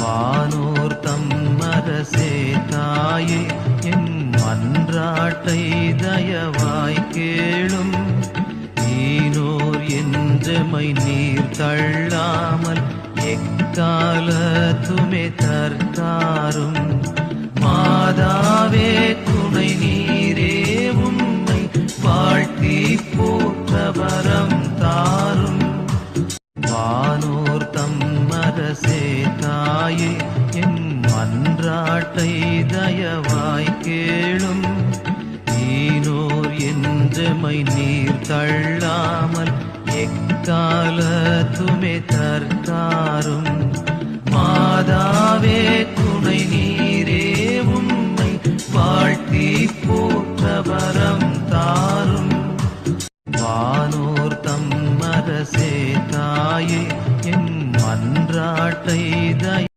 வானோர் தம்மரசே தாயே என் மன்றாட்டை தயவாய் கேளும். ஈனோர் என்றமை நீர் தள்ளாமல் எக்கால துமே தற்காரும். மாதாவே துணை நீரே உண்மை வாழ்த்தி போற்ற வரம் தாரும். வானோர் அரசே தாயே என் மன்றாட்டை தயவாய் கேளும். ஈனோர் என்றமை நீர் தள்ளாமல் எக்காலத்துமே தற்காரும். மாதாவே துணை நீரே உன்னை வாழ்த்தி போற்ற வரம் தாரும். வானோர் தம்மரசே தாயே என் மன்றாட்டை தய